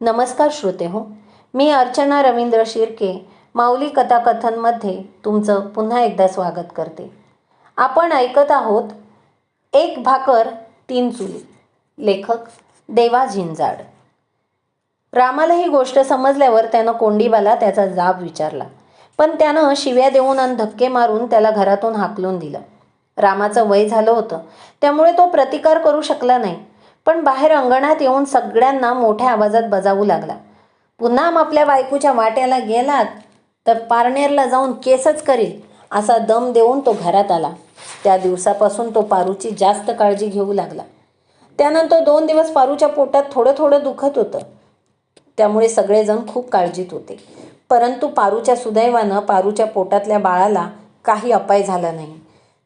नमस्कार श्रोते हो मी अर्चना रवींद्र शिर्के माऊली कथाकथनमध्ये तुमचं पुन्हा एकदा स्वागत करते. आपण ऐकत आहोत एक भाकर तीन चुली लेखक देवा झिंजाड. रामाला ही गोष्ट समजल्यावर त्यानं कोंडीबाला त्याचा जाब विचारला पण त्यानं शिव्या देऊन आणि धक्के मारून त्याला घरातून हाकलून दिलं. रामाचं वय झालं होतं त्यामुळे तो प्रतिकार करू शकला नाही. पण बाहेर अंगणात येऊन सगळ्यांना मोठ्या आवाजात बजावू लागला. पुन्हा आपल्या बायकोच्या वाट्याला गेलात तर पारनेरला जाऊन केसच करील असा दम देऊन तो घरात आला. त्या दिवसापासून तो पारूची जास्त काळजी घेऊ लागला. त्यानंतर दोन दिवस पारूच्या पोटात थोडं थोडं दुखत होतं. त्यामुळे सगळेजण खूप काळजीत होते. परंतु पारूच्या सुदैवानं पारूच्या पोटातल्या बाळाला काही अपाय झाला नाही.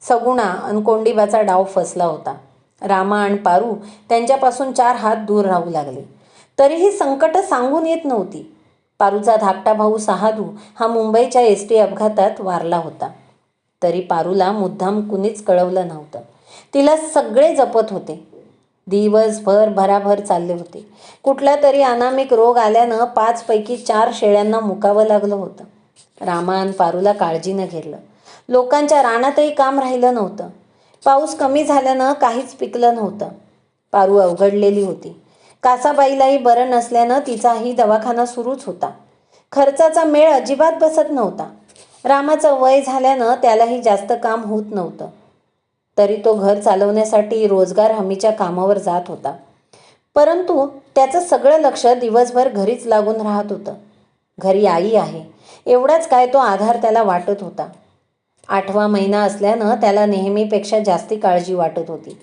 सगुणा अनकोंडीबाचा डाव फसला होता. रामा आणि पारू त्यांच्यापासून चार हात दूर राहू लागले. तरीही संकट सांगून येत नव्हती. पारूचा धाकटा भाऊ सहादू हा मुंबईच्या एस टी अपघातात वारला होता. तरी पारूला मुद्दाम कुणीच कळवलं नव्हतं. तिला सगळे जपत होते. दिवसभर भराभर चालले होते. कुठला तरी अनामिक रोग आल्यानं पाचपैकी चार शेळ्यांना मुकावं लागलं होतं. रामा आणि पारूला काळजीनं घेरलं लोकांच्या रानातही काम राहिलं नव्हतं. पाऊस कमी झाल्यानं काहीच पिकलं नव्हतं. पारू अवघडलेली होती. कासाबाईलाही बरं नसल्यानं तिचाही दवाखाना सुरूच होता. खर्चाचा मेळ अजिबात बसत नव्हता. रामाचं वय झाल्यानं त्यालाही जास्त काम होत नव्हतं. तरी तो घर चालवण्यासाठी रोजगार हमीच्या कामावर जात होता. परंतु त्याचं सगळं लक्ष दिवसभर घरीच लागून राहत होतं. घरी आई आहे. एवढाच काय तो आधार त्याला वाटत होता. आठवा महिना असल्यानं त्याला नेहमीपेक्षा जास्ती काळजी वाटत होती.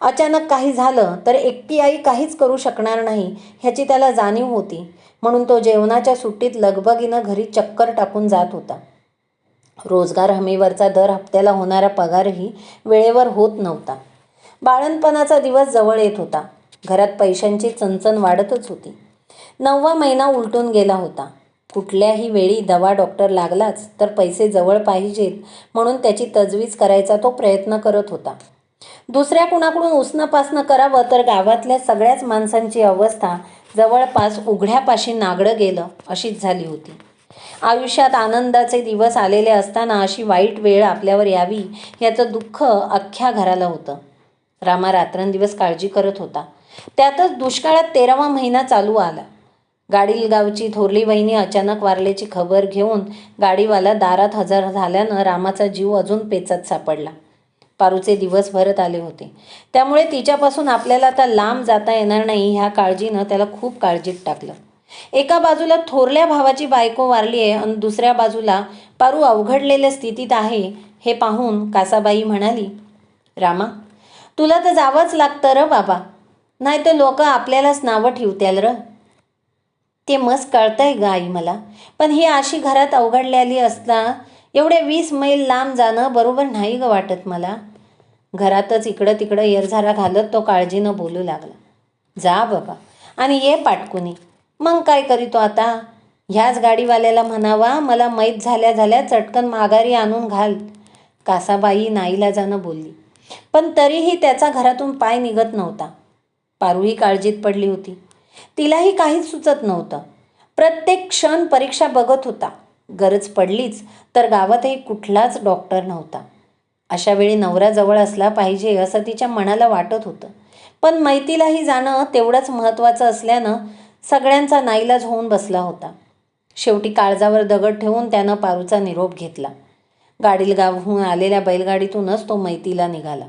अचानक काही झालं तर एकटी आई काहीच करू शकणार नाही ह्याची त्याला जाणीव होती. म्हणून तो जेवणाच्या सुट्टीत लगबगीनं घरी चक्कर टाकून जात होता. रोजगार हमीवरचा दर हप्त्याला होणारा पगारही वेळेवर होत नव्हता. बाळणपणाचा दिवस जवळ येत होता. घरात पैशांची चणचण वाढतच होती. नववा महिना उलटून गेला होता. कुठल्याही वेळी दवा डॉक्टर लागलाच तर पैसे जवळ पाहिजेत म्हणून त्याची तजवीज करायचा तो प्रयत्न करत होता. दुसऱ्या कुणाकडून उसणंपासणं करावं तर गावातल्या सगळ्याच माणसांची अवस्था जवळपास उघड्यापाशी नागडं गेलं अशीच झाली होती. आयुष्यात आनंदाचे दिवस आलेले असताना अशी वाईट वेळ आपल्यावर यावी याचं दुःख अख्ख्या घराला होतं. रामा रात्रंदिवस काळजी करत होता. त्यातच दुष्काळात तेरावा महिना चालू आला. गाडील गावची थोरली वहिनी अचानक वारल्याची खबर घेऊन गाडीवाला दारात हजर झाल्यानं रामाचा जीव अजून पेचत सापडला. पारूचे दिवस भरत आले होते. त्यामुळे तिच्यापासून आपल्याला आता लांब जाता येणार नाही ह्या काळजीनं त्याला खूप काळजीत टाकलं. एका बाजूला थोरल्या भावाची बायको वारली आहे आणि दुसऱ्या बाजूला पारू अवघडलेल्या स्थितीत आहे हे पाहून कासाबाई म्हणाली रामा तुला तर जावंच लागतं र बाबा. नाही तर लोक आपल्यालाच नावं ठेवत्याल र. ते मस्त कळतंय ग आई मला. पण ही अशी घरात अवघडलेली असता एवढे वीस मैल लांब जाणं बरोबर नाही ग वाटत मला. घरातच इकडं तिकडं येरझारा घालत तो काळजीनं बोलू लागला. जा बाबा आणि ये पाटकुनी. मग काय करीतो आता? ह्याच गाडीवाल्याला म्हणावा मला मैत झाल्या झाल्या चटकन माघारी आणून घाल. कासाबाई नाईला जाणं बोलली. पण तरीही त्याचा घरातून पाय निघत नव्हता. पारूही काळजीत पडली होती. तिलाही काहीच सुचत नव्हतं. प्रत्येक क्षण परीक्षा बघत होता. गरज पडलीच तर गावातही कुठलाच डॉक्टर नव्हता. अशा वेळी नवरा जवळ असला पाहिजे असं तिच्या मनाला वाटत होतं. पण मैतीलाही जाणं तेवढंच महत्त्वाचं असल्यानं सगळ्यांचा नाईलाज होऊन बसला होता. शेवटी काळजावर दगड ठेवून त्यानं पारूचा निरोप घेतला. गाडील गावहून आलेल्या बैलगाडीतूनच तो मैतीला निघाला.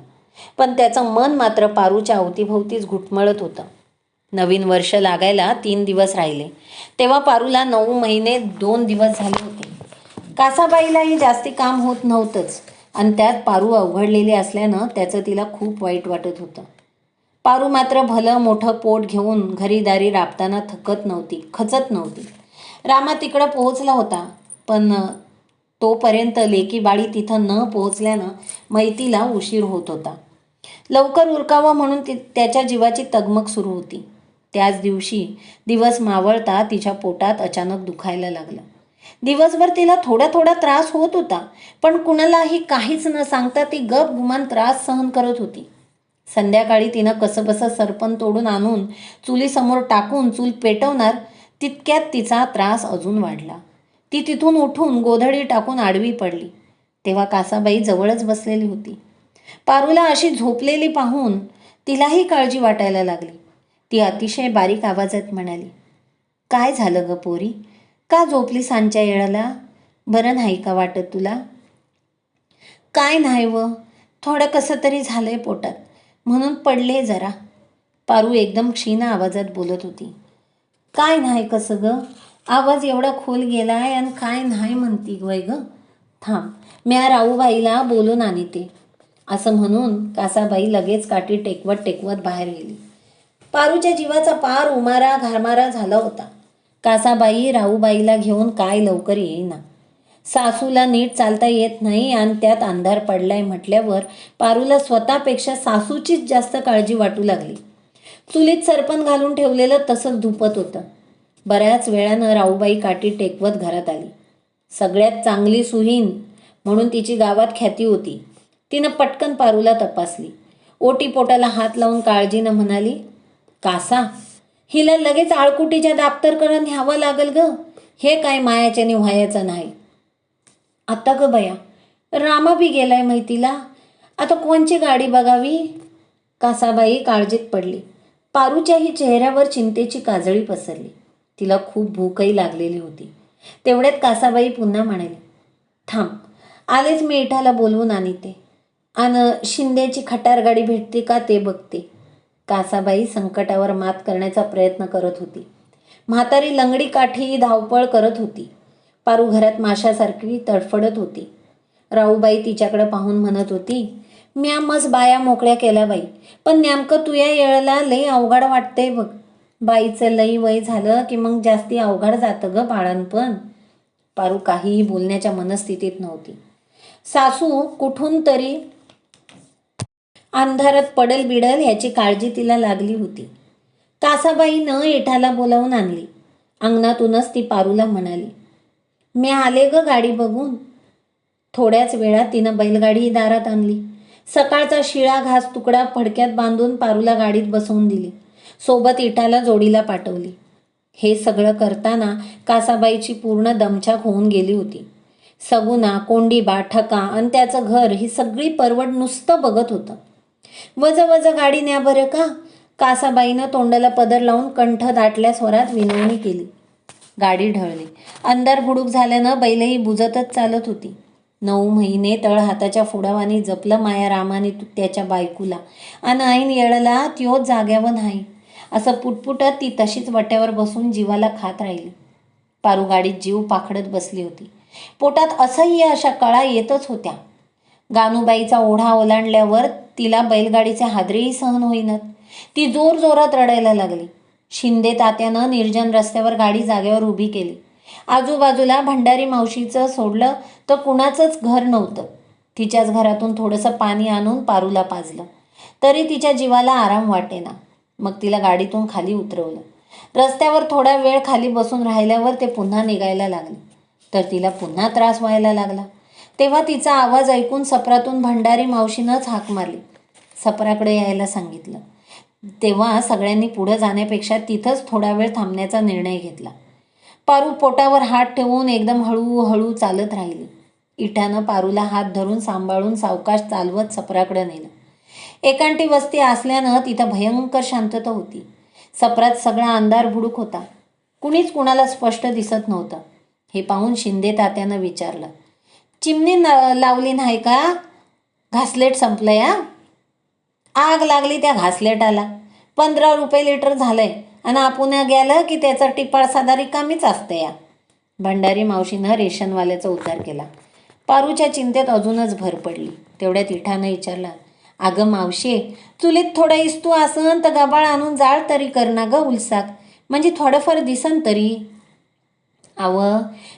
पण त्याचं मन मात्र पारूच्या अवतीभोवतीच घुटमळत होतं. नवीन वर्ष लागायला तीन दिवस राहिले. तेव्हा पारूला नऊ महिने दोन दिवस झाले होते. कासाबाईलाही जास्ती काम होत नव्हतंच. आणि त्यात पारू अवघडलेली असल्यानं त्याचं तिला खूप वाईट वाटत होतं. पारू मात्र भलं मोठं पोट घेऊन घरीदारी राबताना थकत नव्हती खचत नव्हती. रामा तिकडं पोहोचला होता पण तोपर्यंत लेकीबाळी तिथं न पोहोचल्यानं मैतीला उशीर होत होता. लवकर उरकावं म्हणून ती त्याच्या जीवाची तगमग सुरू होती. त्याच दिवशी दिवस मावळता तिच्या पोटात अचानक दुखायला लागलं. दिवसभर तिला थोडा थोडा त्रास होत होता पण कुणालाही काहीच न सांगता ती गप गुमान त्रास सहन करत होती. संध्याकाळी तिनं कसंबसं सरपण तोडून आणून चुलीसमोर टाकून चूल पेटवणार तितक्यात तिचा त्रास अजून वाढला. ती तिथून उठून गोधडी टाकून आडवी पडली. तेव्हा कासाबाई जवळच बसलेली होती. पारूला अशी झोपलेली पाहून तिलाही काळजी वाटायला लागली. ती अतिशय बारीक आवाजात म्हणाली काय झालं ग पोरी? का झोपली सांच्या येळाला? बरं नाही का वाटत तुला? काय नाही व थोडं कसं तरी झालंय पोटात म्हणून पडले जरा. पारू एकदम क्षीण आवाजात बोलत होती. काय नाही कसं ग? आवाज एवढा खोल गेला आहे आणि काय नाही म्हणती वय ग? थांब म्या राऊबाईला बोलून आणते. असं म्हणून कासाबाई लगेच काठी टेकवत टेकवत बाहेर गेली. पारूच्या जीवाचा पार उमारा घारमारा झाला होता. कासाबाई राहूबाईला घेऊन काय लवकर येईना. सासूला नीट चालता येत नाही आणि त्यात अंधार पडलाय म्हटल्यावर पारूला स्वतःपेक्षा सासूचीच जास्त काळजी वाटू लागली. चुलीत सरपण घालून ठेवलेलं तसंच धुपत होतं. बऱ्याच वेळानं राऊबाई काठी टेकवत घरात आली. सगळ्यात चांगली सुहीन म्हणून तिची गावात ख्याती होती. तिनं पटकन पारूला तपासली. ओटी पोटाला हात लावून काळजीनं म्हणाली कासा? हिला लगेच आळकुटीच्या दाप्तरकडं न्यावं लागल ग. हे काय मायाच्या निव्हायचं नाही. आता ग बया रामा बी गेलाय माहितीला आता कोणची गाडी बघावी? कासाबाई काळजीत पडली. पारूच्याही चेहऱ्यावर चिंतेची काजळी पसरली. तिला खूप भूकही लागलेली होती. तेवढ्यात कासाबाई पुन्हा म्हणाली थांब आलेच मी इठाला बोलवून आणते. आणि शिंद्याची खटार गाडी भेटते का ते बघते. कासाबाई संकटावर मात करण्याचा प्रयत्न करत होती. म्हातारी लंगडी काठी धावपळ करत होती. पारू घरात माशासारखी तडफडत होती. राऊबाई तिच्याकडे पाहून म्हणत होती म्या मस बाया मोकळ्या केल्या बाई पण नेमकं तुया येळला लई अवघड वाटते बघ. बाईचं लई वय झालं की मग जास्ती अवघड जातं ग बाळांपण पारू काहीही बोलण्याच्या मनस्थितीत नव्हती. सासू कुठून तरी अंधारात पडल बिडल ह्याची काळजी तिला लागली होती. कासाबाईनं एठाला बोलावून आणली. अंगणातूनच ती पारूला म्हणाली मी आले ग गाडी बघून. थोड्याच वेळात तिनं बैलगाडी दारात आणली. सकाळचा शिळा घास तुकडा फडक्यात बांधून पारूला गाडीत बसवून दिली. सोबत इटाला जोडीला पाठवली. हे सगळं करताना कासाबाईची पूर्ण दमछाक होऊन गेली होती. सगुना कोंडीबा ठका आणि त्याचं घर ही सगळी परवड नुसतं बघत होतं. वज वज गाडी न्या बरं का? कासाबाईनं तोंडाला पदर लावून कंठ दाटल्या स्वरात विनवणी केली. गाडी ढळली. अंधार बुडूक झाल्यानं बैलही बुजतच चालत होती. नऊ महिने तळ हाताच्या फुडावानी जपलं माया रामाने त्याच्या बायकूला. आणि ऐन येळला त्यो जाग्यावर नाही. असं पुटपुटत ती तशीच वट्यावर बसून जीवाला खात राहिली. पारू गाडीत जीव पाखडत बसली होती. पोटात असह्य अशा कळा येतच होत्या. गानूबाईचा ओढा ओलांडल्यावर तिला बैलगाडीचे हादरेही सहन होईनात. ती जोर जोरात रडायला लागली. शिंदे तात्यानं निर्जन रस्त्यावर गाडी जागेवर उभी केली. आजूबाजूला भंडारी मावशीचं सोडलं तर कुणाचंच घर नव्हतं. तिच्याच घरातून थोडंसं पाणी आणून पारूला पाजलं. तरी तिच्या जीवाला आराम वाटेना. मग तिला गाडीतून खाली उतरवलं. रस्त्यावर थोडा वेळ खाली बसून राहिल्यावर ते पुन्हा निघायला लागले. तर तिला पुन्हा त्रास व्हायला लागला. तेव्हा तिचा आवाज ऐकून सपरातून भंडारी मावशीनंच हाक मारली. सपराकडे यायला सांगितलं. तेव्हा सगळ्यांनी पुढं जाण्यापेक्षा तिथंच थोडा वेळ थांबण्याचा निर्णय घेतला. पारू पोटावर हात ठेवून एकदम हळूहळू चालत राहिली. इटानं पारूला हात धरून सांभाळून सावकाश चालवत सपराकडे नेलं. एकांटी वस्ती असल्यानं तिथं भयंकर शांतता होती. सपरात सगळा अंधार बुडूक होता. कुणीच कुणाला स्पष्ट दिसत नव्हतं. हे पाहून शिंदे तात्यानं विचारलं चिमणी न लावली नाही का? घासलेट संपलं या आग लागली त्या घासलेटाला. पंधरा रुपये लिटर झालंय आणि आपण गेलं की त्याचा टिपाळ साधा रिकामीच असते या भंडारी मावशीनं रेशनवाल्याचा उद्धार केला. पारूच्या चिंतेत अजूनच भर पडली. तेवढ्यात इठानं विचारलं अगं मावशे चुलीत थोडा इस्तू असन तर गबाळ आणून जाळ तरी कर ना ग उलसाक. म्हणजे थोडंफार दिसन तरी. अव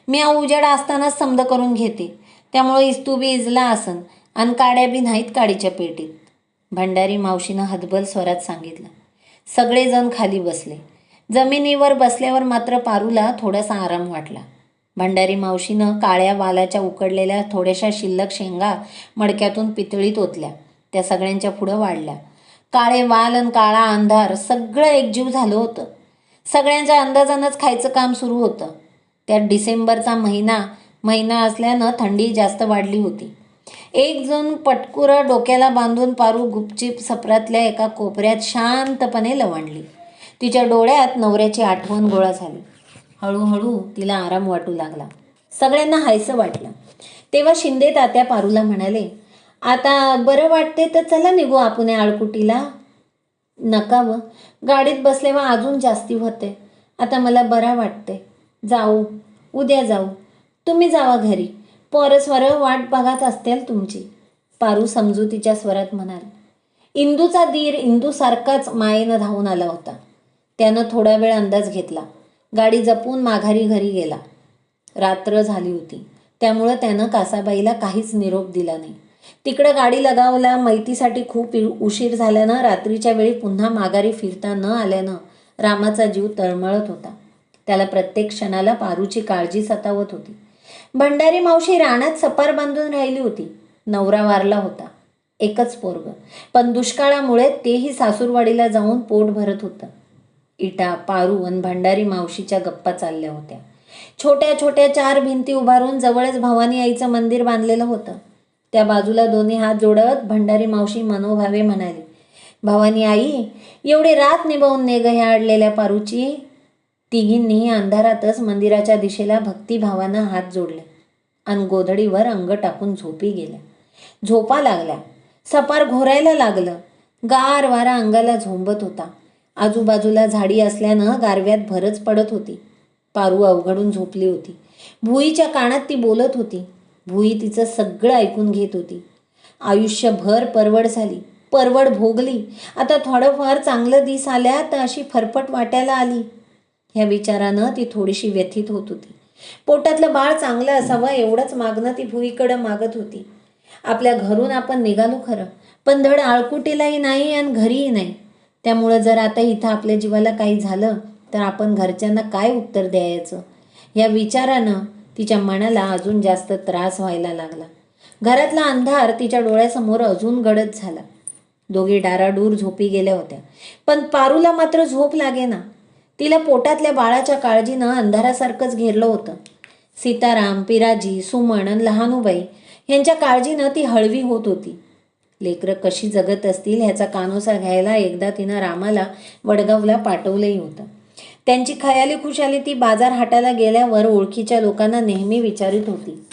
मी उजेड असतानाच समद करून घेते. त्यामुळे इस्तू बी इजला असन आणि काड्या बी नाहीत काडीच्या पेटीत. भंडारी मावशीनं हतबल स्वरात सांगितलं. सगळेजण खाली बसले. जमिनीवर बसल्यावर मात्र पारूला थोडासा आराम वाटला. भंडारी मावशीनं काळ्या वालाच्या उकडलेल्या थोड्याशा शिल्लक शेंगा मडक्यातून पितळीत ओतल्या. त्या सगळ्यांच्या पुढं वाढल्या. काळे वाल आणि काळा अंधार सगळं एकजीव झालं होतं. सगळ्यांच्या अंदाजानंच खायचं काम सुरू होतं. त्यात डिसेंबरचा महिना महिना असल्यानं थंडी जास्त वाढली होती. एक जण पटकुरं डोक्याला बांधून पारू गुपचीप सपरातल्या एका कोपऱ्यात शांतपणे लवणली तिच्या डोळ्यात नवऱ्याची आठवण गोळा झाली. हळूहळू तिला आराम वाटू लागला. सगळ्यांना हायसं वाटलं. तेव्हा शिंदे तात्या पारूला म्हणाले आता बरं वाटते तर चला निघू आपण आळकुटीला. नका व. गाडीत बसल्यावर अजून जास्ती होते आता मला बरा वाटते जाऊ. उद्या जाऊ. तुम्ही जावा घरी. पोरस्वर वाट बघत असतील तुमची. पारू समजुतीच्या स्वरात म्हणाल. इंदूचा धीर इंदूसारखाच मायेनं धावून आला होता. त्यानं थोडा वेळ अंदाज घेतला. गाडी जपून माघारी घरी गेला. रात्र झाली होती. त्यामुळं त्यानं कासाबाईला काहीच निरोप दिला नाही. तिकडं गाडी लगावला मैतीसाठी खूप उशीर झाल्यानं रात्रीच्या वेळी पुन्हा माघारी फिरता न आल्यानं रामाचा जीव तळमळत होता. त्याला प्रत्येक क्षणाला पारूची काळजी सतावत होती. भंडारी मावशी रानात सपार बांधून राहिली होती. नवरा वारला होता. एकच पोरग. पण दुष्काळामुळे तेही सासूरवाडीला जाऊन पोट भरत होतं. इटा पारू आणि भंडारी मावशीच्या गप्पा चालल्या होत्या. छोट्या छोट्या चार भिंती उभारून जवळच भवानी आईचं मंदिर बांधलेलं होतं. त्या बाजूला दोन्ही हात जोडत भंडारी मावशी मनोभावे म्हणाली भवानी आई एवढी रात निभावून ने ग ह्या अडलेल्या पारूची तिघींनीही अंधारातच मंदिराच्या दिशेला भक्तिभावानं हात जोडले आणि गोधडीवर अंग टाकून झोपी गेल्या. झोपा लागल्या. सपार घोरायला लागलं. गार वारा अंगाला झोंबत होता. आजूबाजूला झाडी असल्यानं गारव्यात भरच पडत होती. पारू अवघडून झोपली होती. भुईच्या कानात ती बोलत होती. भुई तिचं सगळं ऐकून घेत होती. आयुष्यभर परवड झाली. परवड भोगली. आता थोडंफार चांगलं दिस आल्या तर अशी फरफट वाटायला आली. ह्या विचारानं ती थोडीशी व्यथित होत होती. पोटातलं बाळ चांगलं असावं एवढंच मागणं ती भुईकडं मागत होती. आपल्या घरून आपण निघालो खरं पण धड आळकुटीलाही नाही आणि घरीही नाही. त्यामुळं जर आता इथं आपल्या जीवाला काही झालं तर आपण घरच्यांना काय उत्तर द्यायचं? या विचारानं तिच्या मनाला अजून जास्त त्रास व्हायला लागला. घरातला अंधार तिच्या डोळ्यासमोर अजून गडद झाला. दोघी डाराडूर झोपी गेल्या होत्या. पण पारूला मात्र झोप लागेना. तिला पोटातल्या बाळाच्या काळजीनं अंधारासारखंच घेरलं होतं. सीताराम पिराजी सुमन आणि लहानूबाई यांच्या काळजीनं ती हळवी होत होती. लेकरं कशी जगत असतील ह्याचा कानोसा घ्यायला एकदा तिनं रामाला वडगावला पाठवलंही होतं. त्यांची खयाली खुशाली ती बाजार हाटाला गेल्यावर ओळखीच्या लोकांना नेहमी विचारित होती.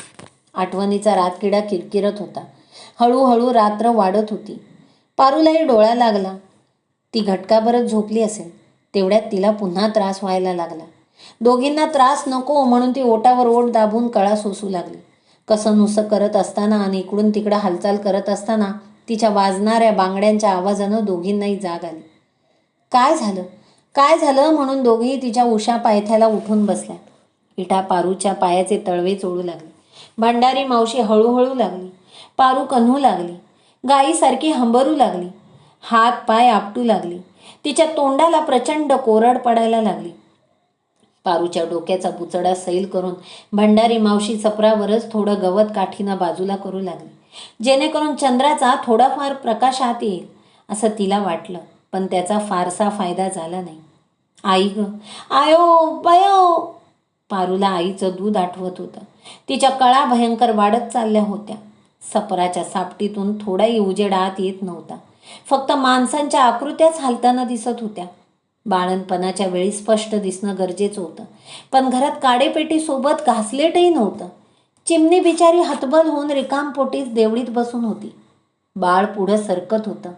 आठवणीचा रातकिडा किरकिरत होता. हळूहळू रात्र वाढत होती. पारूलाही डोळा लागला. ती घटकाभरच झोपली असेल. तेवढ्यात तिला पुन्हा त्रास व्हायला लागला. दोघींना त्रास नको म्हणून ती ओटावर ओट दाबून कळा सोसू लागली. कसं नुसं करत असताना आणि इकडून तिकडं हालचाल करत असताना तिच्या वाजणाऱ्या बांगड्यांच्या आवाजानं दोघींनाही जाग आली. काय झालं? काय झालं? म्हणून दोघेही तिच्या उशा पायथ्याला उठून बसल्या. इटा पारूच्या पायाचे तळवे चोळू लागले. भंडारी मावशी हळूहळू लागली. पारू कन्हू लागली. गाईसारखी हंबरू लागली. हात पाय आपटू लागली. तिच्या तोंडाला प्रचंड कोरड पडायला लागली. पारूच्या डोक्याचा बुचडा सैल करून भंडारी मावशी चपरावरच थोडं गवत काठीनं बाजूला करू लागली. जेणेकरून चंद्राचा थोडाफार प्रकाश आत येईल असं तिला वाटलं पण त्याचा फारसा फायदा झाला नाही. आई ग आयो बयो पारूला आईचं दूध आठवत होतं. तिच्या कळा भयंकर वाढत चालल्या होत्या. सपराच्या सापटीतून थोडाही उजेड आत येत नव्हता. फक्त माणसांच्या आकृत्याच हालताना दिसत होत्या. बाळणपणाच्या वेळी स्पष्ट दिसणं गरजेचं होतं. पण घरात काडेपेटी सोबत घासलेटही नव्हतं. चिमणी बिचारी हतबल होऊन रिकामपोटीच देवळीत बसून होती. बाळ पुढं सरकत होतं.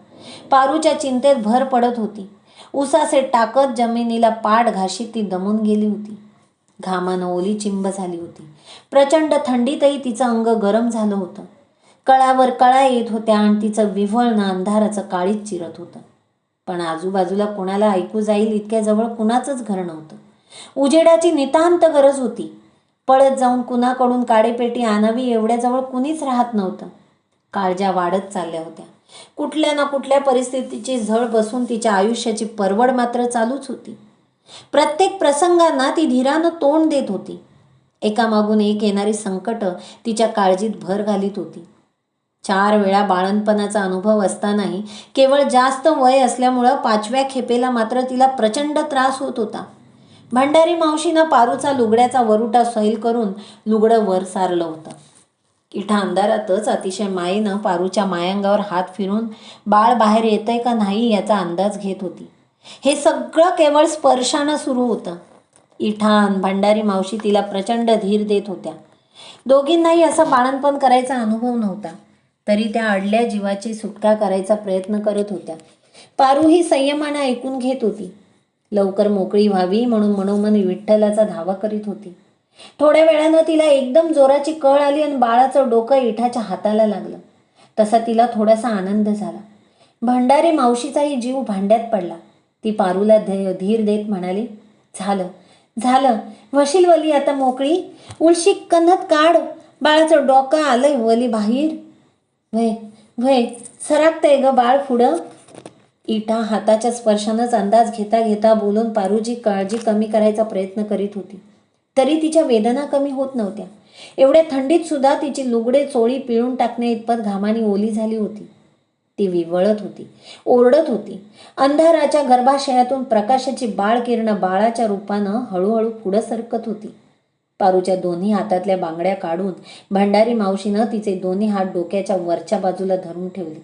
पारूच्या चिंतेत भर पडत होती. उसासे टाकत जमिनीला पाठ घाशीत ती दमून गेली होती. घामानं ओली चिंब झाली होती. प्रचंड थंडीतही तिचं अंग गरम झालं होतं. कळावर कळा येत होत्या आणि तिचं विव्हळणं अंधाराचं काळीच चिरत होतं. पण आजूबाजूला कोणाला ऐकू जाईल इतक्या जवळ कुणाचंच घर नव्हतं. उजेडाची नितांत गरज होती. पळत जाऊन कुणाकडून काडेपेटी आणावी एवढ्याजवळ कुणीच राहत नव्हतं. काळज्या वाढत चालल्या होत्या. कुठल्या ना कुठल्या परिस्थितीची झळ बसून तिच्या आयुष्याची परवड मात्र चालूच होती. प्रत्येक प्रसंगांना ती धीरानं तोंड देत होती. एकामागून एक येणारी संकटं तिच्या काळजीत भर घालीत होती. चार वेळा बाळणपणाचा अनुभव असतानाही केवळ जास्त वय असल्यामुळं पाचव्या खेपेला मात्र तिला प्रचंड त्रास होत होता. भंडारी मावशीनं पारूचा लुगड्याचा वरुटा सैल करून लुगडं वर सारलं होतं. इठा अंधारातच अतिशय मायेनं पारूच्या मायांगावर हात फिरून बाळ बाहेर येतंय का नाही याचा अंदाज घेत होती. हे सगळं केवळ स्पर्शानं सुरू होतं इठान भंडारी मावशी तिला प्रचंड धीर देत होत्या. दोघींनाही असा बाळणपण करायचा अनुभव नव्हता. तरी त्या अडल्या जीवाची सुटका करायचा प्रयत्न करत होत्या. पारू ही संयमानं ऐकून घेत होती. लवकर मोकळी व्हावी म्हणून मनोमन विठ्ठलाचा धावा करीत होती. थोड्या वेळानं तिला एकदम जोराची कळ आली आणि बाळाचं डोकं इठाच्या हाताला लागलं. तसा तिला थोडासा आनंद झाला. भंडारे मावशीचाही जीव भांड्यात पडला. ती पारूला धीर देत म्हणाली झालं झालं. वशील वली आता मोकळी. उलशी कन्हत काढ. बाळाचं डोकं आलंय वली बाहेर. वय वय सरकतंय ग बाळ पुढं? इटा हाताच्या स्पर्शानंच अंदाज घेता घेता बोलून पारूची काळजी कमी करायचा प्रयत्न करीत होती. तरी तिच्या वेदना कमी होत नव्हत्या. एवढ्या थंडीत सुद्धा तिची लुगडे चोळी पिळून टाकण्या इतपत घामाने ओली झाली होती. ती विवळत होती ओरडत होती. अंधाराच्या गर्भाशयातून प्रकाशाची बाळ किरणं बाळाच्या रूपानं हळूहळू पुढं सरकत होती. पारूच्या दोन्ही हातातल्या बांगड्या काढून भंडारी मावशीनं तिचे दोन्ही हात डोक्याच्या वरच्या बाजूला धरून ठेवले.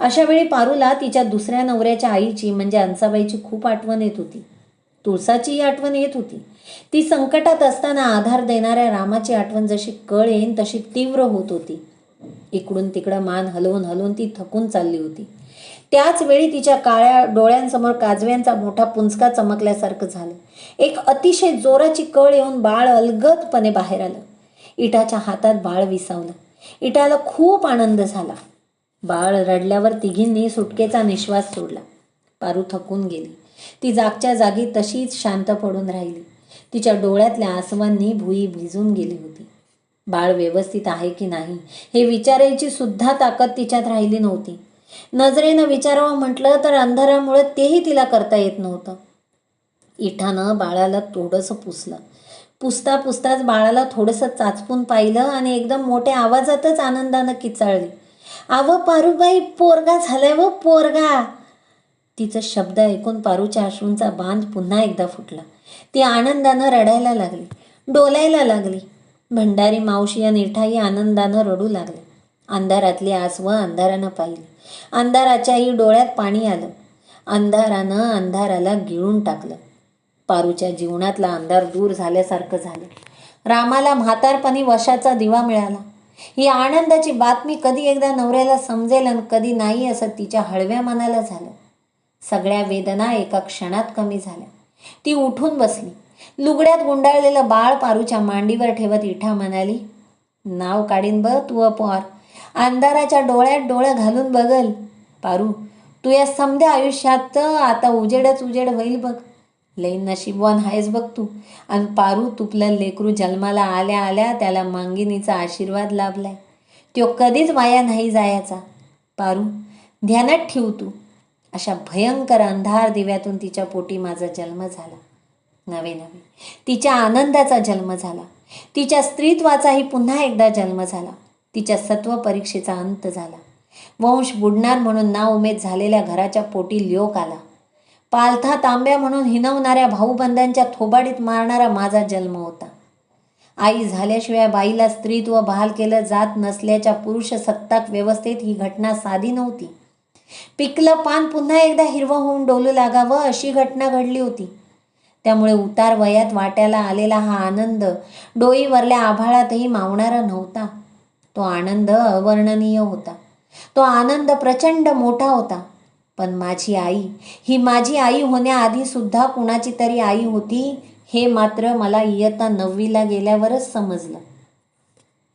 अशा वेळी पारूला तिच्या दुसऱ्या नवऱ्याच्या आईची म्हणजे अंसाबाईची खूप आठवण येत होती. तुळसाचीही आठवण येत होती. ती संकटात असताना आधार देणाऱ्या रामाची आठवण जशी कळ येईन तशी तीव्र होत होती. इकडून तिकडं मान हलवून हलवून ती थकून चालली होती. त्याच वेळी तिच्या काळ्या डोळ्यांसमोर काजव्यांचा मोठा पुंचका चमकल्यासारखं झालं. एक अतिशय जोराची कळ येऊन बाळ अलगदपणे बाहेर आलं. इटाच्या हातात बाळ विसावलं. इटाला खूप आनंद झाला. बाळ रडल्यावर तिघींनी सुटकेचा निश्वास सोडला. पारू थकून गेली. ती जागच्या जागी तशीच शांत पडून राहिली. तिच्या डोळ्यातल्या आसवांनी भुई भिजून गेली होती. बाळ व्यवस्थित आहे की नाही हे विचारायची सुद्धा ताकद तिच्यात राहिली नव्हती. नजरेनं विचारावं म्हटलं तर अंधारामुळे तेही तिला करता येत नव्हतं. इठानं बाळाला थोडंसं पुसलं. पुसता पुसताच बाळाला थोडंसं चाचपून पाहिलं आणि एकदम मोठ्या आवाजातच आनंदानं किचाळली. आव पारूबाई पोरगा झालाय व पोरगा. तिचं शब्द ऐकून पारूच्या अश्रूंचा बांध पुन्हा एकदा फुटला. ती आनंदानं रडायला लागली. डोलायला लागली. भंडारी मावशी आणि निठाई आनंदानं रडू लागले. अंधारातली आसवं अंधारानं पाहिली. अंधाराच्याही डोळ्यात पाणी आलं. अंधारानं अंधाराला गिळून टाकलं. पारूच्या जीवनातला अंधार दूर झाल्यासारखं झालं. रामाला म्हातारपणी वशाचा दिवा मिळाला. ही आनंदाची बातमी कधी एकदा नवऱ्याला समजेल आणि कधी नाही असं तिच्या हळव्या मनाला झालं. सगळ्या वेदना एका क्षणात कमी झाल्या. ती उठून बसली. लुगड्यात गुंडाळलेलं बाळ पारूच्या मांडीवर ठेवत इठा म्हणाली नाव काढीन ब तू अपार अंधाराच्या डोळ्यात डोळं घालून बघल. पारू तू या समध्या आयुष्यात आता उजेडच उजेड होईल बघ. लई नशीबवान आहेस बघ तू. आणि पारू तुपलं लेकरू जन्माला आल्या आल्या त्याला मांगिनीचा आशीर्वाद लाभलाय. तो कधीच वाया नाही जायचा. पारू ध्यानात ठेव तू. अशा भयंकर अंधार दिव्यातून तिच्या पोटी माझा जन्म झाला. नवे नवे. तिच्या आनंदाचा जन्म झाला. तिच्या स्त्रीत्वाचाही पुन्हा एकदा जन्म झाला. तिच्या सत्व परीक्षेचा अंत झाला. वंश बुडणार म्हणून नाव उमेद झालेल्या घराच्या पोटी ल्योक आला. पालथा तांब्या म्हणून हिनवणाऱ्या भाऊबंधांच्या थोबाडीत मारणारा माझा जन्म होता. आई झाल्याशिवाय बाईला स्त्रीत्व बहाल केलं जात नसल्याच्या पुरुष सत्ताक व्यवस्थेत ही घटना साधी नव्हती. पिकलं पान पुन्हा एकदा हिरवं होऊन डोलू लागावं अशी घटना घडली होती. त्यामुळे उतार वयात वाट्याला आलेला हा आनंद डोईवरल्या आभाळातही मावणारा नव्हता. तो आनंद अवर्णनीय होता. तो आनंद प्रचंड मोठा होता. पण माझी आई ही माझी आई होण्याआधी सुद्धा कुणाची तरी आई होती हे मात्र मला इयत्ता नववीला गेल्यावरच समजलं.